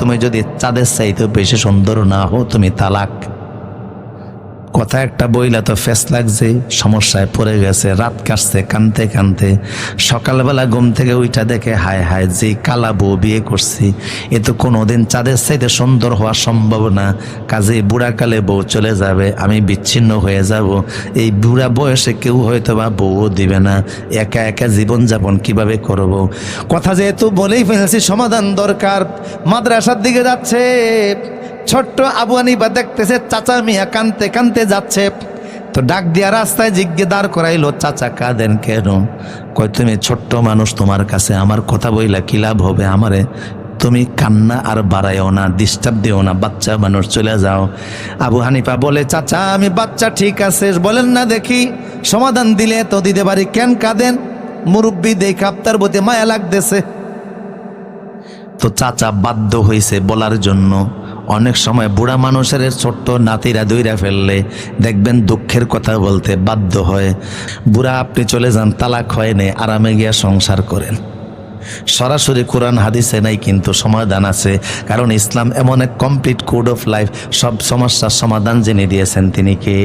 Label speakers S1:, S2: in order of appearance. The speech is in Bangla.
S1: তুমি যদি চাঁদের চাইতে বেশি সুন্দর না হো তুমি তালাক কথা একটা বইলা তো ফেস লাগছে, সমস্যায় পড়ে গেছে, রাত কাটছে, কানতে কানতে। সকালবেলা ঘুম থেকে উইটা দেখে, হায় হায়, যে কালা বউ বিয়ে করছি। এ তো কোনোদিন চাঁদের চাইতে সুন্দর হওয়া সম্ভব না কাজে বুড়াকালে বউ চলে যাবে, আমি বিচ্ছিন্ন হয়ে যাব। এই বুড়া বয়সে কেউ হয়তো বা বউও দিবে না। একা একা জীবনযাপন কীভাবে করব? কথা যেহেতু বলেই ফেলেছি, সমাধান দরকার। মাদ্রাসার দিকে যাচ্ছে। ছোট্ট আবু আনিবা দেখতেছে, চাচা মিয়া কানতে কানতে যাচ্ছে। তো ডাক দিয়া রাস্তায় জিজ্ঞে দাঁড় করাইলো, চাচা কাঁদেন কেন? কয় তুমি ছোট্ট মানুষ, তোমার কাছে আমার কথা বইলা কি লাভ হবে আমারে? তুমি কান্না আর বাড়াইও না ডিস্টার্ব দিও না, বাচ্চা মানুষ চলে যাও। আবু হানিফা বলে, চাচা, আমি বাচ্চা ঠিক আছে। বলেন, না দেখি, সমাধান দিলে তো দিতে পারি কেন কাঁদেন? মুরব্বী দেখে, আপনার প্রতি মায়া লাগতেছে। তো চাচা বাধ্য হয়েছে বলার জন্য। অনেক সময় বুড়া মানুষের ছোট্ট নাতিরা দইরা ফেললে দেখবেন দুঃখের কথা বলতে বাধ্য হয়। বুড়া আপনি চলে যান, তালাক হয় নে আরামে গিয়া সংসার করেন। সরাসরি কোরআন হাদিসে নাই কিন্তু সমাধান আছে, কারণ ইসলাম এমন এক কমপ্লিট কোড অফ লাইফ সব সমস্যার সমাধান জেনে দিয়েছেন তিনি কে?